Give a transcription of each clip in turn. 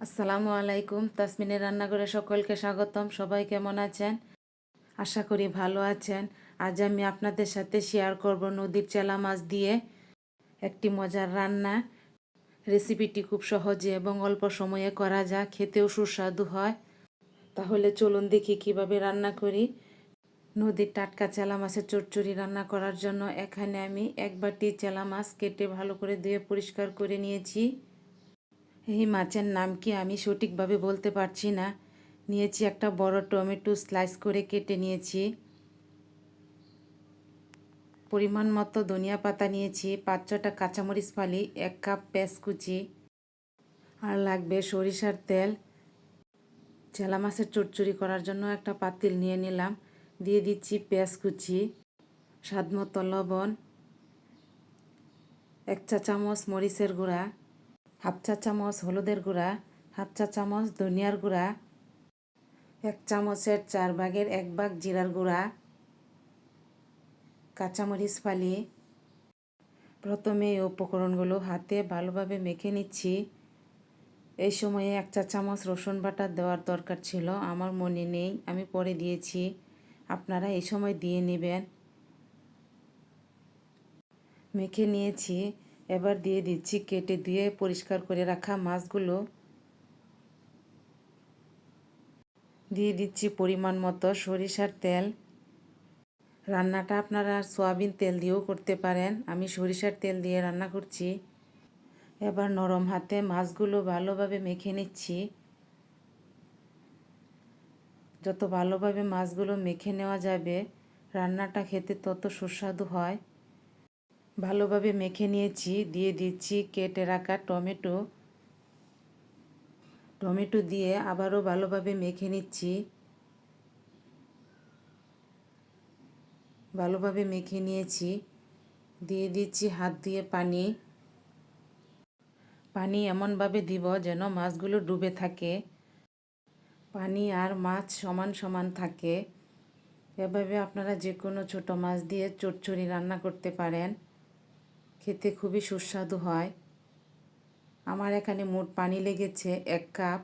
আসসালামু আলাইকুম। তাসমিনের রান্নাঘরে সকলকে স্বাগতম। সবাই কেমন আছেন? আশা করি ভালো আছেন। আজ আমি আপনাদের সাথে শেয়ার করব নদীর চেলা মাছ দিয়ে একটি মজার রান্না। রেসিপিটি খুব সহজে এবং অল্প সময়ে করা যায় খেতেও সুস্বাদু হয়। তাহলে চলুন দেখি কীভাবে রান্না করি। নদীর টাটকা চেলা মাছের চচ্চড়ি রান্না করার জন্য এখানে আমি এক বাটি চেলা মাছ কেটে ভালো করে ধুয়ে পরিষ্কার করে নিয়েছি। এই মাছের নাম কি আমি সঠিকভাবে বলতে পারছি না। নিয়েছি একটা বড় টমেটো স্লাইস করে কেটে নিয়েছি। পরিমাণ মতো ধনিয়া পাতা নিয়েছি, পাঁচ ছটা কাঁচামরিচ ফালি, এক কাপ পেঁয়াজ কুচি, আর লাগবে সরিষার তেল। চেলা মাছের চচ্চড়ি করার জন্য একটা পাতিল নিয়ে নিলাম। দিয়ে দিচ্ছি পেঁয়াজ কুচি, স্বাদ মতো লবণ, এক চা চামচ মরিচের গুঁড়া হাফ চা চামচ হলুদের গুঁড়া, হাফ চা চামচ ধনিয়ার গুঁড়া, এক চামচের চার ভাগের এক ভাগ জিরার গুঁড়া, কাঁচামরিচ ফালি। প্রথমে এই উপকরণগুলো হাতে ভালোভাবে মেখে নিচ্ছি। এই সময়ে এক চা চামচ রসুন বাটা দেওয়ার দরকার ছিল, আমার মনে নেই, আমি পরে দিয়েছি। আপনারা এই সময় দিয়ে নেবেন। মেখে নিয়েছি। এবার দিয়ে দিচ্ছি, কেটে দিয়ে পরিষ্কার করে রাখা মাছগুলো। দিয়ে দিচ্ছি পরিমাণ মতো সরিষার তেল। রান্নাটা আপনারা সয়াবিন তেল দিয়েও করতে পারেন। আমি সরিষার তেল দিয়ে রান্না করছি। এবার নরম হাতে মাছগুলো ভালোভাবে মেখে নিচ্ছি। যত ভালোভাবে মাছগুলো মেখে নেওয়া যাবে, রান্নাটা খেতে তত সুস্বাদু হয়। ভালোভাবে মেখে নিয়েছি, দিয়ে দিচ্ছি কেটে রাখা টমেটো। টমেটো দিয়ে আবারও ভালোভাবে মেখে নিচ্ছি। ভালোভাবে মেখে নিয়েছি। দিয়ে দিচ্ছি হাত দিয়ে পানি। পানি এমনভাবে দিব যেন মাছগুলো ডুবে থাকে। পানি আর মাছ সমান সমান থাকে। এভাবে আপনারা যে কোনো ছোটো মাছ দিয়ে চটচড়ি রান্না করতে পারেন। খেতে খুবই সুস্বাদু হয়। আমার এখানে মোট পানি লেগেছে এক কাপ।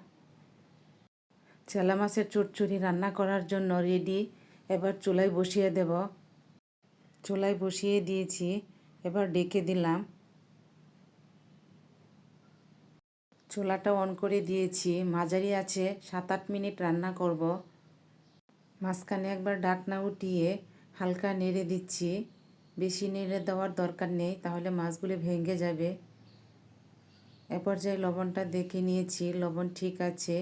চেলা মাছের চচ্চড়ি রান্না করার জন্য রেডি এবার চুলায় বসিয়ে দেব। চুলায় বসিয়ে দিয়েছি। এবার ডেকে দিলাম। চুলাটা অন করে দিয়েছি। মাঝারি আছে সাত আট মিনিট রান্না করব। মাঝখানে একবার ডাকনা উঠিয়ে হালকা নেড়ে দিচ্ছি। বেশি নেড়ে দেওয়ার দরকার নেই, তাহলে মাছগুলি ভেঙে যাবে। এ পর্যায়ে লবণটা দেখে নিয়েছি, লবণ ঠিক আছে।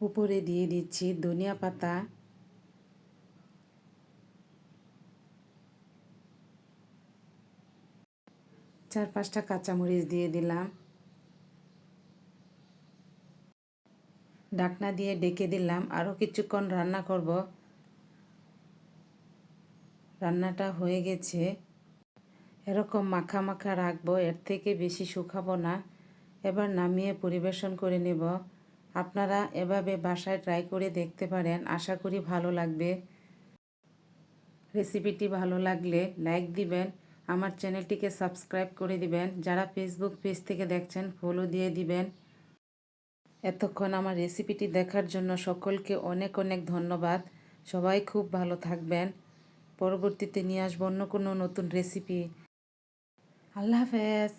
উপরে দিয়ে দিচ্ছি ধনিয়া পাতা। চার পাঁচটা কাঁচামরিচ দিয়ে দিলাম। ডাকনা দিয়ে ডেকে দিলাম। আরও কিছুক্ষণ রান্না করব। রান্নাটা হয়ে গেছে। এরকম মাখা মাখা রাখব, এর থেকে বেশি শুকাবো না। এবার নামিয়ে পরিবেশন করে নেব। আপনারা এভাবে বাসায় ট্রাই করে দেখতে পারেন, আশা করি ভালো লাগবে। রেসিপিটি ভালো লাগলে লাইক দিবেন, আমার চ্যানেলটিকে সাবস্ক্রাইব করে দিবেন, যারা ফেসবুক পেজ থেকে দেখছেন ফলো দিয়ে দিবেন। এতক্ষণ আমার রেসিপিটি দেখার জন্য সকলকে অনেক অনেক ধন্যবাদ। সবাই খুব ভালো থাকবেন। পরবর্তীতে নিয়ে আসব অন্য কোনো নতুন রেসিপি আল্লাহ হাফেজ।